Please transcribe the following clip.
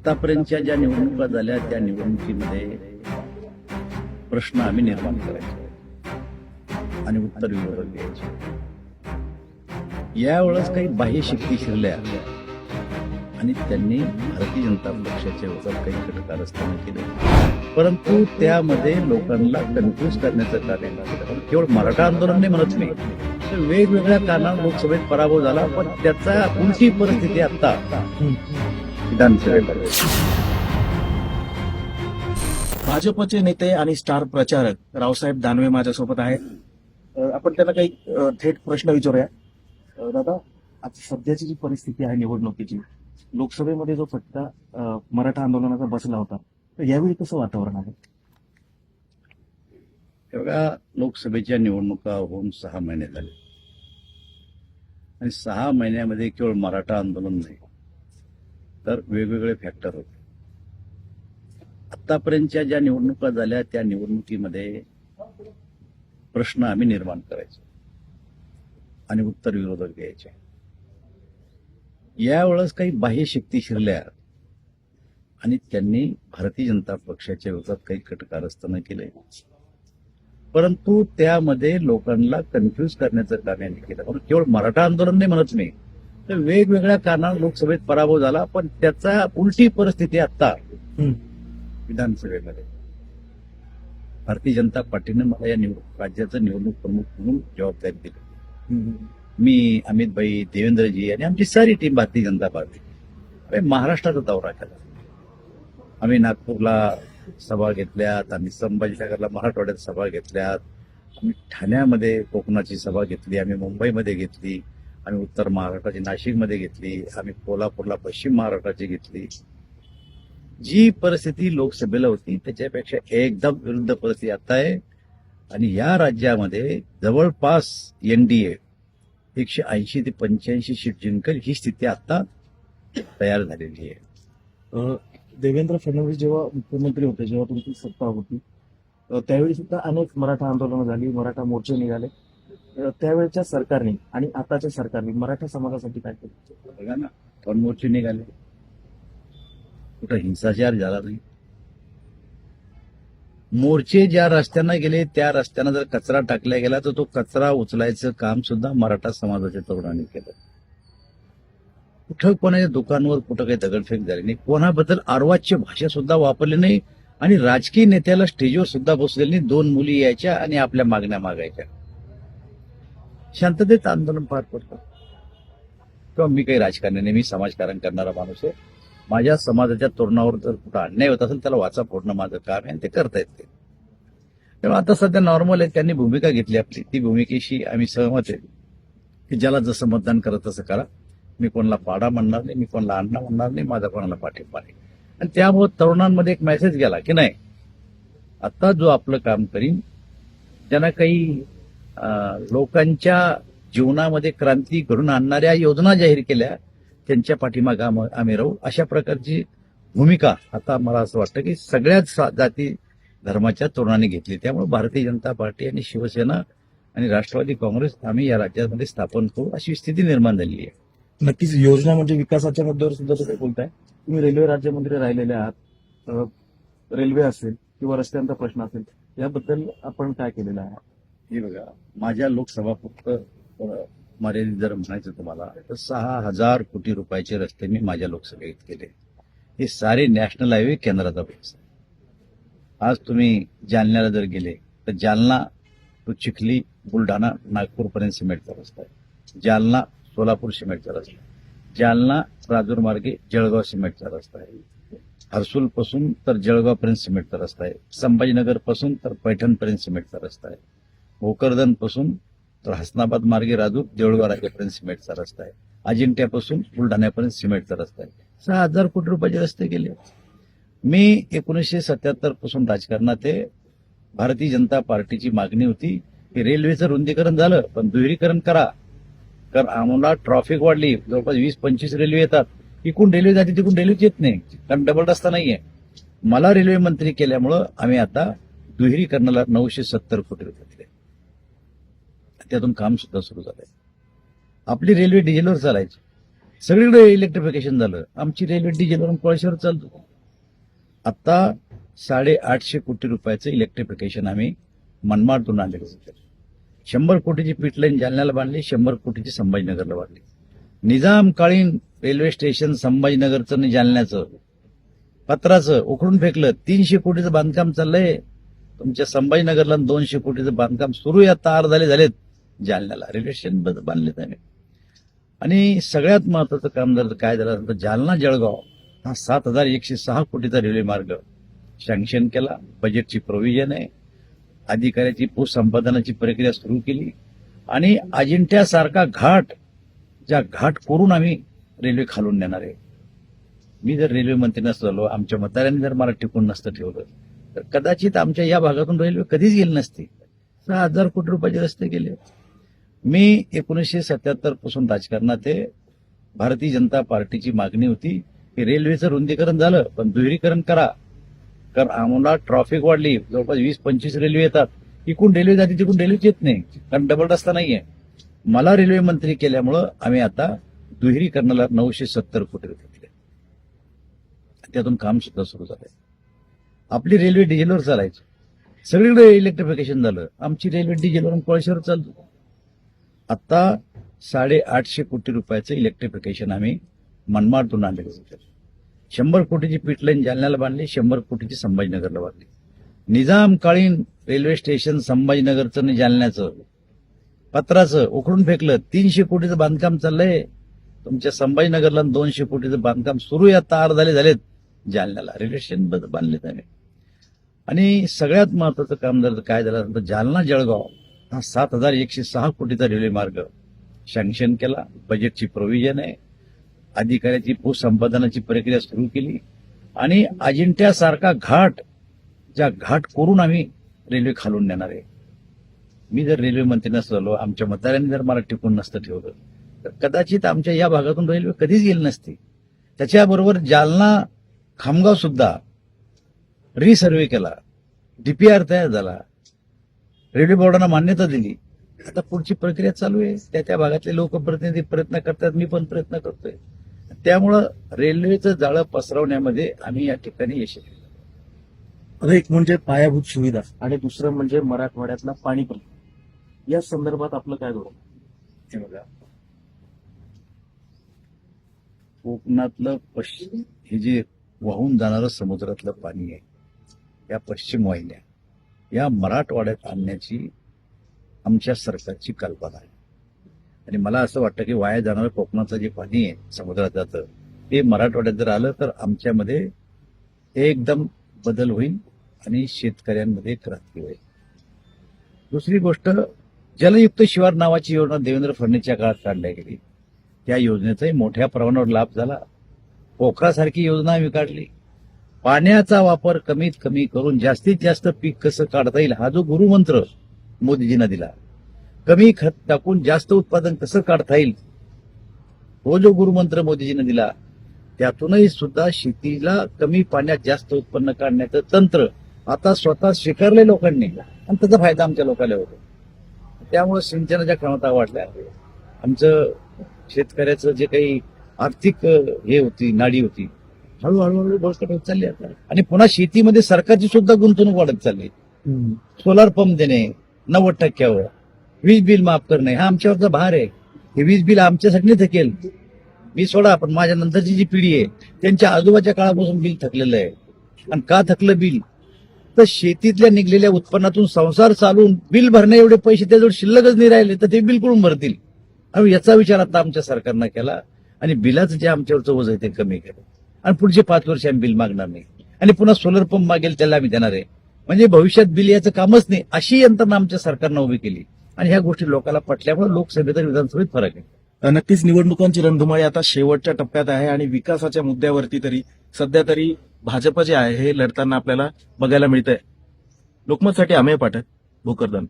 आतापर्यंतच्या ज्या निवडणुका झाल्या त्या निवडणुकीमध्ये प्रश्न आम्ही निर्माण करायचो आणि उत्तर विरोधक द्यायचे. यावेळेस काही बाह्य शक्ती शिरल्या आणि त्यांनी भारतीय जनता पक्षाच्या विरोधात काही कटकारस्थान केले. परंतु त्यामध्ये लोकांना कन्फ्युज करण्याचं कार्य केलं केवळ मराठा आंदोलन नाही म्हणत मी वेगवेगळ्या कारणांना लोकसभेत पराभव झाला पण त्याचा उलटी परिस्थिती आता भाजपचे नेते आणि स्टार प्रचारक रावसाहेब दानवे माझ्यासोबत आहेत. आपण त्यांना काही थेट प्रश्न विचारूया. दादा आता सध्याची जी परिस्थिती आहे निवडणुकीची लोकसभेमध्ये जो फटका मराठा आंदोलनाचा बसला होता तर यावेळी कसं वातावरण आहे? हे बघा लोकसभेच्या निवडणुका होऊन सहा महिने झाले. आणि सहा महिन्यामध्ये केवळ मराठा आंदोलन नाही. तर वेगवेगळे फॅक्टर होते. आतापर्यंतच्या ज्या निवडणुका झाल्या त्या निवडणुकीमध्ये प्रश्न आम्ही निर्माण करायचो आणि उत्तर विरोधक द्यायचे यावेळेस काही बाह्य शक्ती शिरल्या आणि त्यांनी भारतीय जनता पक्षाच्या विरोधात काही कटकारस्थानं केले. परंतु त्यामध्ये लोकांना कन्फ्यूज करण्याचं काम यांनी केलं. केवळ मराठा आंदोलन नाही म्हणत मी तर वेगवेगळ्या कारणाने लोकसभेत पराभव झाला पण त्याचा उलटी परिस्थिती आता विधानसभेमध्ये. भारतीय जनता पार्टीनं मला या निवडणूक राज्याचं निवडणूक प्रमुख म्हणून जबाबदारी दिली. मी अमित भाई देवेंद्रजी आणि आमची सारी टीम भारतीय जनता पार्टी महाराष्ट्राचा दौरा केला. आम्ही नागपूरला सभा घेतल्यात आम्ही संभाजीनगरला मराठवाड्यात सभा घेतल्यात. आम्ही ठाण्यामध्ये कोकणाची सभा घेतली आम्ही मुंबईमध्ये घेतली. आम्ही उत्तर महाराष्ट्राची नाशिकमध्ये घेतली आम्ही कोल्हापूरला पश्चिम महाराष्ट्राची घेतली. जी परिस्थिती लोकसभेला होती त्याच्यापेक्षा एकदम विरुद्ध परिस्थिती आता आहे. आणि या राज्यामध्ये जवळपास एनडीए एकशे ऐंशी ते पंच्याऐंशी सीट जिंकेल ही स्थिती आता तयार झालेली आहे. देवेंद्र फडणवीस जेव्हा मुख्यमंत्री होते जेव्हा तुमची सत्ता होती त्यावेळी सुद्धा अनेक मराठा आंदोलनं झाली मराठा मोर्चे निघाले. त्यावेळच्या सरकारने आणि आताच्या सरकारने मराठा समाजासाठी काय केलं? बघा ना पण मोर्चे निघाले? कुठं हिंसाचार झाला नाही. मोर्चे ज्या रस्त्यांना गेले त्या रस्त्यानं जर कचरा टाकला गेला तर तो कचरा उचलायचं काम सुद्धा मराठा समाजाच्या तरुणांनी केलं. कुठं कोणाच्या दुकानवर कुठं काही दगडफेक झाली नाही. कोणाबद्दल आर्वाच्य भाषा सुद्धा वापरली नाही आणि राजकीय नेत्याला स्टेजवर सुद्धा बसलेली नाही. दोन मुली यायच्या आणि आपल्या मागण्या मागायच्या. शांततेत आंदोलन पार पडतं. किंवा मी काही राजकारणी नाही मी समाजकारण करणारा माणूस आहे. माझ्या समाजाच्या तरुणावर जर कुठं अन्याय होत असेल त्याला वाचा फोडणं माझं काम आहे आणि ते करतायत येते तेव्हा आता सध्या नॉर्मल आहे त्यांनी भूमिका घेतली आपली. ती भूमिकेशी आम्ही सहमत आहे. की ज्याला जसं मतदान करत तसं करा. मी कोणाला पाडा म्हणणार नाही मी कोणाला अण्णा म्हणणार नाही माझा कोणाला पाठिंबा नाही. आणि त्यामुळे तरुणांमध्ये एक मेसेज गेला की नाही आता जो आपलं काम करीन ज्यांना काही लोकांच्या जीवनामध्ये क्रांती घडून आणणाऱ्या योजना जाहीर केल्या त्यांच्या पाठीमागे आम्ही राहू. अशा प्रकारची भूमिका आता मला असं वाटतं की सगळ्याच जाती धर्माच्या तरुणांनी घेतली. त्यामुळे भारतीय जनता पार्टी आणि शिवसेना आणि राष्ट्रवादी काँग्रेस आम्ही या राज्यामध्ये स्थापन करू अशी स्थिती निर्माण झालेली आहे. नक्कीच योजना म्हणजे विकासाच्या मुद्द्यावर सुद्धा तुम्ही बोलताय. तुम्ही रेल्वे राज्यमंत्री राहिलेले आहात. रेल्वे असेल किंवा रस्त्यांचा प्रश्न असेल याबद्दल आपण काय केलेलं आहे? हे बघा माझ्या लोकसभा फक्त मर्यादित जर म्हणायचं तुम्हाला तर सहा हजार कोटी रुपयाचे रस्ते मी माझ्या लोकसभेत केले. हे सारे नॅशनल हायवे केंद्राचा पैसा आज तुम्ही जालन्याला जर गेले तर जालना तो चिखली बुलढाणा नागपूरपर्यंत सिमेंटचा रस्ता आहे. जालना सोलापूर सिमेंटचा रस्ता आहे. जालना राजूर मार्गे जळगाव सिमेंटचा रस्ता आहे. हर्सूल पासून तर जळगावपर्यंत सिमेंटचा रस्ता आहे. संभाजीनगरपासून तर पैठणपर्यंत सिमेंटचा रस्ता आहे. भोकरदनपासून तर हसनाबाद मार्गे राजूर देऊळगाव सिमेंटचा रस्ता आहे. अजिंठ्यापासून बुलढाण्यापर्यंत सिमेंटचा रस्ता आहे. सहा हजार कोटी रुपयाचे रस्ते गेले मी एकोणीसशे सत्याहत्तरपासून राजकारणात आहे. भारतीय जनता पार्टीची मागणी होती की रेल्वेचं रुंदीकरण झालं पण दुहेरीकरण करा. कारण आम्हाला ट्रॉफिक वाढली. जवळपास वीस पंचवीस रेल्वे येतात. इकडून रेल्वे जाते तिकडून रेल्वे येत नाही. कारण डबल रस्ता नाहीये. मला रेल्वे मंत्री केल्यामुळं आम्ही आता दुहेरीकरणाला नऊशे सत्तर कोटी रुपये दिले त्यातून काम सुद्धा सुरू झालंय. आपली रेल्वे डिझेलवर चालायची. सगळीकडे इलेक्ट्रिफिकेशन झालं. आमची रेल्वे डिझेलवरून कोळशावर चालतो. आता साडेआठशे कोटी रुपयाचं इलेक्ट्रिफिकेशन आम्ही मनमाडतून आणलेलं होतं शंभर कोटीची पिटलाईन जालन्याला बांधली शंभर कोटीची संभाजीनगरला बांधली. निजामकालीन रेल्वे स्टेशन संभाजीनगरचं आणि जालन्याचं पत्राचं उखडून फेकलं तीनशे कोटीचं बांधकाम चाललंय. तुमच्या संभाजीनगरला दोनशे कोटीचं बांधकाम सुरू आहे. आता अर्धाले झालेत. जालन्याला. रेल्वे स्टेशन बद- बांधलेत आणि सगळ्यात महत्वाचं काम झालं काय झालं? तर जालना जळगाव हा सात हजार एकशे सहा कोटीचा रेल्वे मार्ग सँक्शन केला. बजेटची प्रोव्हिजन आहे. अधिकाऱ्याची भूसंपादनाची प्रक्रिया सुरू केली. आणि अजिंठ्यासारखा घाट ज्या घाट करून आम्ही रेल्वे खालून नेणार आहे. मी जर रेल्वे मंत्री नसतो झालो आमच्या मतदारांनी जर मला टिकून नसतं ठेवलं तर कदाचित आमच्या या भागातून रेल्वे कधीच गेली नसती. सहा हजार कोटी रुपयाचे रस्ते गेले. मी एकोणीसशे सत्याहत्तरपासून राजकारणात आहे. भारतीय जनता पार्टीची मागणी होती की रेल्वेचं रुंदीकरण झालं पण दुहेरीकरण करा. कारण आम्हाला ट्रॉफिक वाढली. जवळपास वीस पंचवीस रेल्वे येतात. इकडून रेल्वे जाते तिकडून रेल्वे येत नाही. कारण डबल रस्ता नाहीये. मला रेल्वे मंत्री केल्यामुळं आम्ही आता दुहेरीकरणाला नऊशे सत्तर कोटी रुपये दिले. त्यातून काम सुद्धा सुरू झालंय. आपली रेल्वे डिझेलवर चालायची. सगळीकडे इलेक्ट्रिफिकेशन झालं. आमची रेल्वे डिझेलवरून कोळशावर चालतो आता साडेआठशे कोटी रुपयाचं इलेक्ट्रिफिकेशन आम्ही मनमाडतून आणलेलं होतं शंभर कोटीची पिटलाईन जालन्याला बांधली शंभर कोटीची संभाजीनगरला बांधली. निजामकालीन रेल्वे स्टेशन संभाजीनगरचं आणि जालन्याचं. पत्राचं उखडून फेकलं तीनशे कोटीचं बांधकाम चाललंय. तुमच्या संभाजीनगरला दोनशे कोटीचं बांधकाम सुरू आहे आता अर्धाले झालेत. जालन्याला रेल्वे स्टेशन बांधले त्याने आणि सगळ्यात महत्वाचं काम झालं तर काय झालं तर जालना जळगाव. हा सात हजार एकशे सहा कोटीचा रेल्वे मार्ग. सँक्शन केला बजेटची प्रोव्हिजन आहे. अधिकाऱ्याची भूसंपादनाची प्रक्रिया सुरू केली. आणि अजिंठ्यासारखा घाट ज्या घाट करून आम्ही रेल्वे खालून नेणार आहे. मी जर रेल्वे मंत्री नसलो आमच्या मतदारांनी जर मला टिकून नसतं ठेवलं तर कदाचित आमच्या या भागातून रेल्वे कधीच गेली नसती. त्याच्याबरोबर जालना खामगाव सुद्धा रिसर्वे केला डीपीआर तयार झाला. रेल्वे बोर्डानं मान्यता दिली. आता पुढची प्रक्रिया चालू आहे. त्या त्या भागातले लोकप्रतिनिधी प्रयत्न करतात. मी पण प्रयत्न करतोय. त्यामुळं रेल्वेचं जाळं पसरवण्यामध्ये आम्ही या ठिकाणी यशस्वी झालो. आता एक म्हणजे पायाभूत सुविधा आणि दुसरं म्हणजे मराठवाड्यातला पाणी प्रश्न या संदर्भात आपलं काय धोरण? बघा. कोकणातलं पश्चिम हे जे वाहून जाणारं समुद्रातलं पाणी आहे या पश्चिम वाहिन्या. या मराठवाड्यात आणण्याची आमच्या सरकारची कल्पना आहे. आणि मला असं वाटतं की वाया जाणारं कोकणाचं जे पाणी आहे समुद्रात जातं ते मराठवाड्यात जर आलं तर आमच्यामध्ये एकदम बदल होईल आणि शेतकऱ्यांमध्ये क्रांती होईल. दुसरी गोष्ट जलयुक्त शिवार नावाची योजना देवेंद्र फडणवीसच्या काळात काढल्या गेली. त्या योजनेचाही मोठ्या प्रमाणावर लाभ झाला. पोखरासारखी योजना आम्ही काढली. पाण्याचा वापर कमीत कमी करून जास्तीत जास्त पीक कसं काढता येईल हा जो गुरुमंत्र मोदीजींना दिला. कमी खत टाकून जास्त उत्पादन कसं काढता येईल तो जो गुरुमंत्र मोदीजींना दिला त्यातूनही सुद्धा शेतीला कमी पाण्यात जास्त उत्पन्न काढण्याचं तंत्र आता स्वतः स्वीकारले लोकांनी. आणि त्याचा फायदा आमच्या लोकांना होतो. त्यामुळे सिंचनाच्या क्षमता वाढल्या आमचं शेतकऱ्याचं जे काही आर्थिक हे होती नाडी होती हळूहळू हळू बळकट होत चालली आता. आणि पुन्हा शेतीमध्ये सरकारची सुद्धा गुंतवणूक वाढत चालली. सोलार पंप देणे नव्वद टक्क्यावर. वीज बिल माफ करणे हा आमच्यावरचा भार आहे. हे वीज बिल आमच्यासाठी थकेल. मी सोडा पण माझ्या नंतरची जी पिढी आहे त्यांच्या आजोबाच्या काळापासून बिल थकलेलं आहे. आणि का थकलं बिल? तर शेतीतल्या निघलेल्या उत्पन्नातून संसार चालून बिल भरण्या एवढे पैसे त्याजवळ शिल्लकच नाही राहिले तर ते बिल कुठून भरतील? आणि याचा विचार आता आमच्या सरकारनं केला. आणि बिलाचं जे आमच्यावरचं वज आहे ते कमी केलं. आणि पुढचे पाच वर्ष आम्ही बिल मागणार नाही. आणि पुन्हा सोलर पंप मागेल त्याला आम्ही देणार आहे. म्हणजे भविष्यात बिल याचं कामच नाही अशी यंत्रणा आमच्या सरकारनं उभी केली. आणि ह्या गोष्टी लोकांना पटल्यामुळे लोकसभेत आणि विधानसभेत फरक आहे. नक्कीच निवडणुकांची रणधुमाळी आता शेवटच्या टप्प्यात आहे आणि विकासाच्या मुद्द्यावरती तरी सध्या तरी भाजप जे आहे हे लढताना आपल्याला बघायला मिळतंय. लोकमतसाठी अमेय पाठक. भोकरदन.